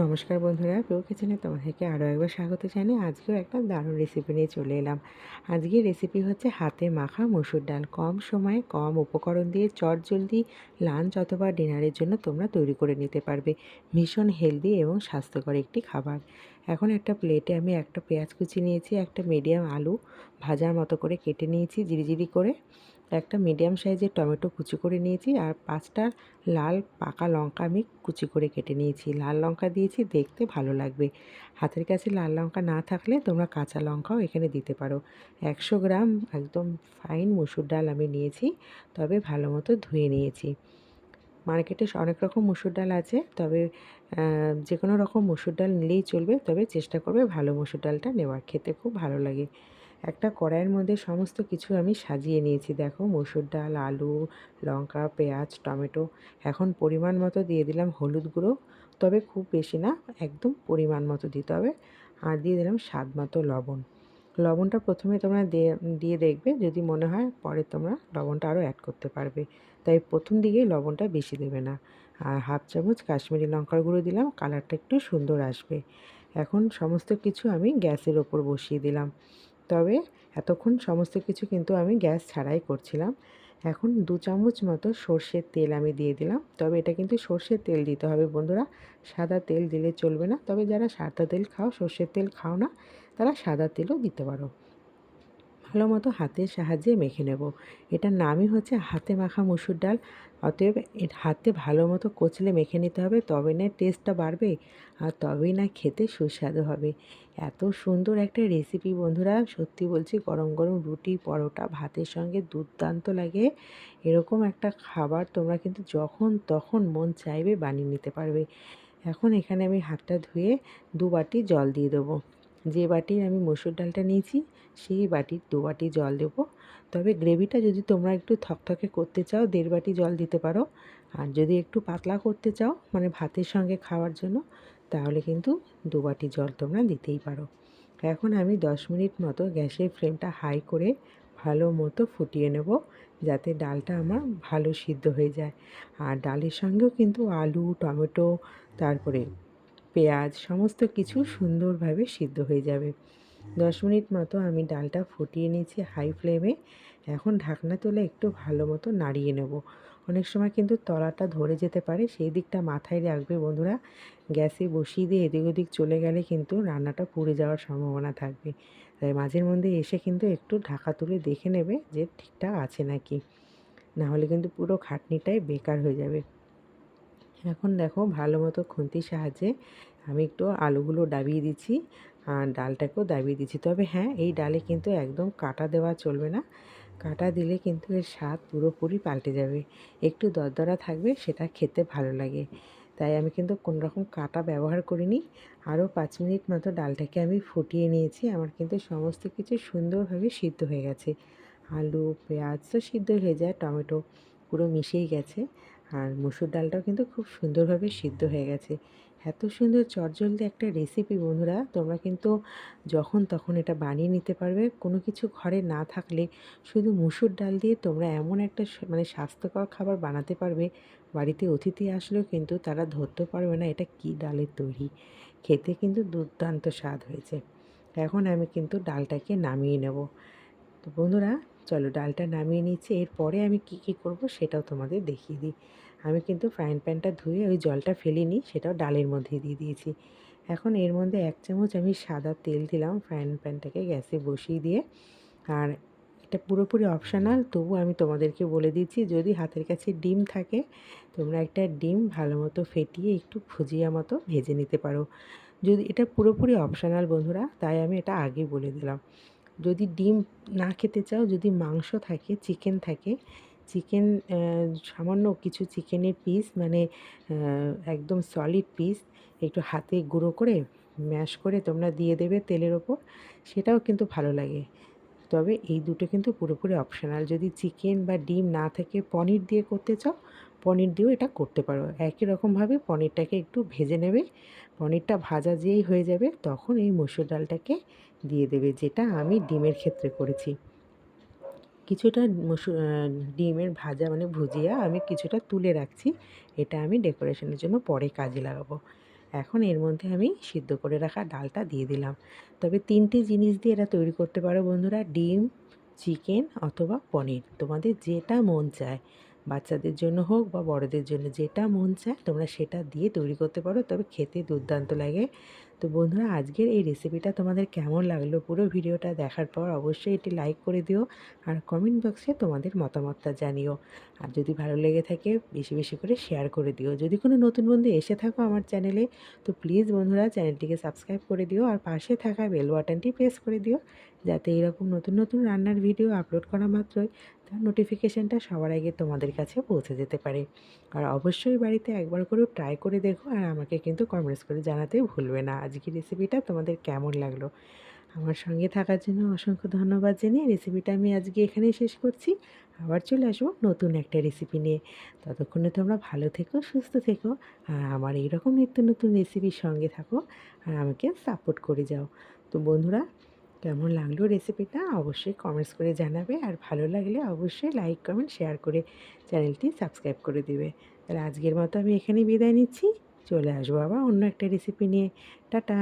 নমস্কার বন্ধুরা পেউ কিচেনে তোমাদেরকে আরও একবার স্বাগত জানাই আজকেও একটা দারুণ রেসিপি নিয়ে চলে এলাম। আজকের রেসিপি হচ্ছে হাতে মাখা মসুর ডাল। কম সময়ে কম উপকরণ দিয়ে চট জলদি লাঞ্চ অথবা ডিনারের জন্য তোমরা তৈরি করে নিতে পারবে। ভীষণ হেলদি এবং স্বাস্থ্যকর একটি খাবার। এখন একটা প্লেটে আমি একটা পেঁয়াজ কুচি নিয়েছি, একটা মিডিয়াম আলু ভাজার মতো করে কেটে নিয়েছি জিরিজিরি করে। একটা মিডিয়াম সাইজের টমেটো কুচি করে নিয়েছি আর পাঁচটা লাল পাকা লঙ্কা আমি কুচি করে কেটে নিয়েছি। লাল লঙ্কা দিয়েছি, দেখতে ভালো লাগবে। হাতের কাছে লাল লঙ্কা না থাকলে তোমরা কাঁচা লঙ্কাও এখানে দিতে পারো। একশো গ্রাম একদম ফাইন মুসুর ডাল আমি নিয়েছি, তবে ভালো মতো ধুয়ে নিয়েছি। মার্কেটে অনেক রকম মুসুর ডাল আছে, তবে যে কোনো রকম মুসুর ডাল নিলেই চলবে, তবে চেষ্টা করবে ভালো মুসুর ডালটা নেওয়ার। খেতে খুব ভালো লাগে। একটা কড়াইয়ের মধ্যে সমস্ত কিছু আমি সাজিয়ে নিয়েছি। দেখো, মসুর ডাল, আলু, লঙ্কা, পেঁয়াজ, টমেটো, এখন পরিমাণ মতো দিয়ে দিলাম হলুদ গুঁড়ো। তবে খুব বেশি না, একদম পরিমাণ মতো দিতে হবে। আর দিয়ে দিলাম স্বাদ মতো লবণ। লবণটা প্রথমে তোমরা দিয়ে দেখবে, যদি মনে হয় পরে তোমরা লবণটা আরও অ্যাড করতে পারবে। তাই প্রথম দিকে লবণটা বেশি দেবে না। আর হাফ চামচ কাশ্মীরি লঙ্কার গুঁড়ো দিলাম, কালারটা একটু সুন্দর আসবে। এখন সমস্ত কিছু আমি গ্যাসের ওপর বসিয়ে দিলাম। তবে এতক্ষণ সমস্ত কিছু কিন্তু আমি গ্যাস ছাড়াই করছিলাম। এখন দু চামচ মতো সর্ষের তেল আমি দিয়ে দিলাম। তবে এটা কিন্তু সর্ষের তেল দিতে হবে বন্ধুরা। সাদা তেল দিলে চলবে না। তবে যারা সাদা তেল খাও, সর্ষের তেল খাও না, তারা সাদা তেলও দিতে পারো। ভালো মতো হাতের সাহায্যে মেখে নেব। এটার নামই হচ্ছে হাতে মাখা মুসুর ডাল। অতএব হাতে ভালো মতো কচলে মেখে নিতে হবে তবে না টেস্টটা বাড়বে আর তবেই না খেতে সুস্বাদু হবে। এত সুন্দর একটা রেসিপি বন্ধুরা, সত্যি বলছি গরম গরম রুটি, পরোটা, ভাতের সঙ্গে দুর্দান্ত লাগে। এরকম একটা খাবার তোমরা কিন্তু যখন তখন মন চাইবে বানিয়ে নিতে পারবে। এখন এখানে আমি হাতটা ধুয়ে দু বাটি জল দিয়ে দেবো। যে বাটির আমি মসুর ডালটা নিয়েছি, সেই বাটির দু বাটি জল দেবো। তবে গ্রেভিটা যদি তোমরা একটু থকথকে করতে চাও, দেড় বাটি জল দিতে পারো। আর যদি একটু পাতলা করতে চাও মানে ভাতের সঙ্গে খাওয়ার জন্য, তাহলে কিন্তু দু বাটি জল তোমরা দিতেই পারো। এখন আমি দশ মিনিট মতো গ্যাসের ফ্লেমটা হাই করে ভালো মতো ফুটিয়ে নেব, যাতে ডালটা আমার ভালো সিদ্ধ হয়ে যায়। আর ডালের সঙ্গেও কিন্তু আলু, টমেটো, তারপরে পেঁয়াজ সমস্ত কিছু সুন্দরভাবে সিদ্ধ হয়ে যাবে। দশ মিনিট মতো আমি ডালটা ফুটিয়ে নিয়েছি হাই ফ্লেমে। এখন ঢাকনা তুলে একটু ভালো মতো নাড়িয়ে নেব। অনেক সময় কিন্তু তলাটা ধরে যেতে পারে, সেই দিকটা মাথায় রাখবে বন্ধুরা। গ্যাসে বসিয়ে দিয়ে এদিক ওদিক চলে গেলে কিন্তু রান্নাটা পুড়ে যাওয়ার সম্ভাবনা থাকবে। তাই মাঝের মধ্যে এসে কিন্তু একটু ঢাকা তুলে দেখে নেবে যে ঠিকঠাক আছে নাকি। না হলে কিন্তু পুরো খাটনিটাই বেকার হয়ে যাবে। এখন দেখো ভালো মতো খুন্তির সাহায্যে আমি একটু আলুগুলো ডাবিয়ে দিচ্ছি, আর ডালটাকেও দাবিয়ে দিচ্ছি। তবে হ্যাঁ এই ডালে কিন্তু একদম কাটা দেওয়া চলবে না। কাটা দিলে কিন্তু এর স্বাদ পুরোপুরি পাল্টে যাবে। একটু দরদরা থাকবে, সেটা খেতে ভালো লাগে। তাই আমি কিন্তু কোনো রকম কাটা ব্যবহার করিনি। আরও পাঁচ মিনিট মতো ডালটাকে আমি ফুটিয়ে নিয়েছি। আমার কিন্তু সমস্ত কিছু সুন্দরভাবে সিদ্ধ হয়ে গেছে। আলু, পেঁয়াজ তো সিদ্ধ হয়ে যায়, টমেটো পুরো মিশেই গেছে। আর মুসুর ডালটাও কিন্তু খুব সুন্দরভাবে সিদ্ধ হয়ে গেছে। এত সুন্দর চটজলদি একটা রেসিপি বন্ধুরা, তোমরা কিন্তু যখন তখন এটা বানিয়ে নিতে পারবে। কোনো কিছু ঘরে না থাকলে শুধু মুসুর ডাল দিয়ে তোমরা এমন একটা মানে স্বাস্থ্যকর খাবার বানাতে পারবে। বাড়িতে অতিথি আসলেও কিন্তু তারা ধরতে পারবে না এটা কি ডালের তৈরি। খেতে কিন্তু দুর্দান্ত স্বাদ হয়েছে। এখন আমি কিন্তু ডালটাকে নামিয়ে নেব। তো বন্ধুরা চলো ডালটা নামিয়ে নিচ্ছি, এরপরে আমি কি কি করব সেটাও তোমাদের দেখিয়ে দিই। আমি কিন্তু ফ্রাইং প্যানটা ধুয়ে ওই জলটা ফেলিনি, সেটাও ডালের মধ্যে দিয়ে দিয়েছি। এখন এর মধ্যে এক চামচ আমি সাদা তেল দিলাম ফ্রাইং প্যানটাকে গ্যাসে বসিয়ে দিয়ে। আর এটা পুরোপুরি অপশানাল তবু আমি তোমাদেরকে বলে দিচ্ছি, যদি হাতের কাছে ডিম থাকে, তোমরা একটা ডিম ভালো মতো ফেটিয়ে একটু ভুজিয়া মতো ভেজে নিতে পারো। যদি, এটা পুরোপুরি অপশানাল বন্ধুরা, তাই আমি এটা আগে বলে দিলাম। যদি ডিম না খেতে চাও, যদি মাংস থাকে চিকেন থাকে চিকেন সামান্য কিছু চিকেনের পিস মানে একদম সলিড পিস একটু হাতে গুঁড়ো করে ম্যাশ করে তোমরা দিয়ে দেবে তেলের ওপর, সেটাও কিন্তু ভালো লাগে। তবে এই দুটো কিন্তু পুরোপুরি অপশনাল যদি চিকেন বা ডিম না থাকে পনির দিয়ে করতে চাও, পনির দিয়েও এটা করতে পারো। একই রকমভাবে পনিরটাকে একটু ভেজে নেবে। পনিরটা ভাজা যেই হয়ে যাবে, তখন এই মসুর ডালটাকে দিয়ে দেবে, যেটা আমি ডিমের ক্ষেত্রে করেছি। কিছুটা ডিমের ভাজা মানে ভুজিয়া আমি কিছুটা তুলে রাখছি। এটা আমি ডেকোরেশনের জন্য পরে কাজে লাগাবো। এখন এর মধ্যে আমি সিদ্ধ করে রাখা ডালটা দিয়ে দিলাম। তবে তিনটে জিনিস দিয়ে এটা তৈরি করতে পারো বন্ধুরা, ডিম, চিকেন অথবা পনির। তোমাদের যেটা মন চায়, বাচ্চাদের জন্য হোক বা বড়দের জন্য যেটা মন চায়, তোমরা সেটা দিয়ে তৈরি করতে পারো। তবে খেতে দুর্দান্ত লাগে। তো বন্ধুরা, আজকের এই রেসিপিটা তোমাদের কেমন লাগল পুরো ভিডিওটা দেখার পর অবশ্যই এটি লাইক করে দিও আর কমেন্ট বক্সে তোমাদের মতামতটা জানিও। আর যদি ভালো লেগে থাকে, বেশি বেশি করে শেয়ার করে দিও। যদি কোনো নতুন বন্ধু এসে থাকো আমার চ্যানেলে তো প্লিজ বন্ধুরা চ্যানেলটিকে সাবস্ক্রাইব করে দিও আর পাশে থাকা বেল বাটনটি প্রেস করে দিও। যাতে এরকম নতুন নতুন রান্নার ভিডিও আপলোড করা মাত্রই তার নোটিফিকেশানটা সবার আগে তোমাদের কাছে পৌঁছে যেতে পারে। আর অবশ্যই বাড়িতে একবার করেও ট্রাই করে দেখো আর আমাকে কিন্তু কমেন্টস করে জানাতে ভুলবে না। আজকের রেসিপিটা তোমাদের কেমন লাগল? আমার সঙ্গে থাকার জন্য অসংখ্য ধন্যবাদ জানিয়ে রেসিপিটা আমি আজকে এখানেই শেষ করছি। আবার চলে আসব নতুন একটা রেসিপি নিয়ে। ততক্ষণে তোমরা ভালো থেকো, সুস্থ থেকো আর আমার এইরকম নিত্য নতুন রেসিপির সঙ্গে থাকো আর আমাকে সাপোর্ট করে যাও। তো বন্ধুরা কেমন লাগল রেসিপিটা অবশ্যই কমেন্টস করে জানাবে। আর ভালো লাগলে অবশ্যই লাইক কমেন্ট শেয়ার করে চ্যানেলটি সাবস্ক্রাইব করে দেবে। তাহলে আজকের মতো আমি এখানে বিদায় নিচ্ছি। চলে আসব আবার অন্য একটা রেসিপি নিয়ে। টাটা!